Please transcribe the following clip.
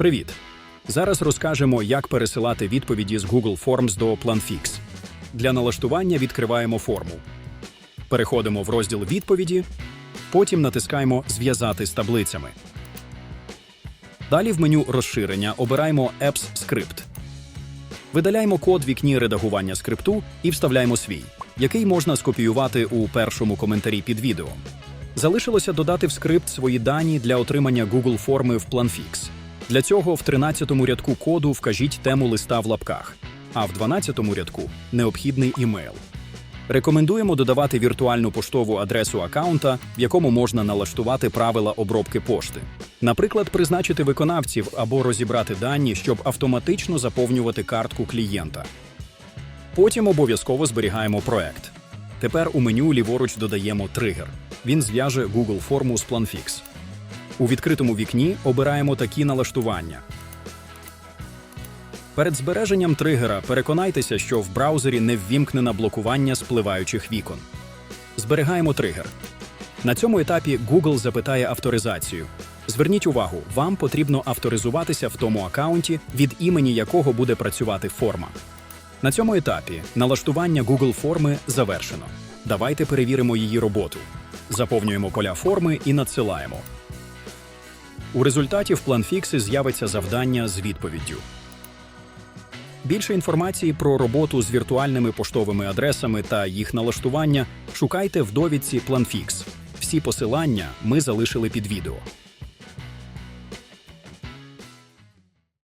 Привіт! Зараз розкажемо, як пересилати відповіді з Google Forms до PlanFix. Для налаштування відкриваємо форму. Переходимо в розділ відповіді, потім натискаємо Зв'язати з таблицями. Далі в меню розширення обираємо Apps Script. Видаляємо код вікні редагування скрипту і вставляємо свій, який можна скопіювати у першому коментарі під відео. Залишилося додати в скрипт свої дані для отримання Google форми в PlanFix. Для цього в 13-му рядку коду вкажіть тему листа в лапках, а в 12-му рядку необхідний імейл. Рекомендуємо додавати віртуальну поштову адресу аккаунта, в якому можна налаштувати правила обробки пошти. Наприклад, призначити виконавців або розібрати дані, щоб автоматично заповнювати картку клієнта. Потім обов'язково зберігаємо проект. Тепер у меню ліворуч додаємо тригер. Він зв'яже Google форму з PlanFix. У відкритому вікні обираємо такі налаштування. Перед збереженням тригера переконайтеся, що в браузері не ввімкнено блокування спливаючих вікон. Зберігаємо тригер. На цьому етапі Google запитає авторизацію. Зверніть увагу, вам потрібно авторизуватися в тому аккаунті, від імені якого буде працювати форма. На цьому етапі налаштування Google форми завершено. Давайте перевіримо її роботу. Заповнюємо поля форми і надсилаємо. У результаті в планфіксі з'явиться завдання з відповіддю. Більше інформації про роботу з віртуальними поштовими адресами та їх налаштування шукайте в довідці PlanFix. Всі посилання ми залишили під відео.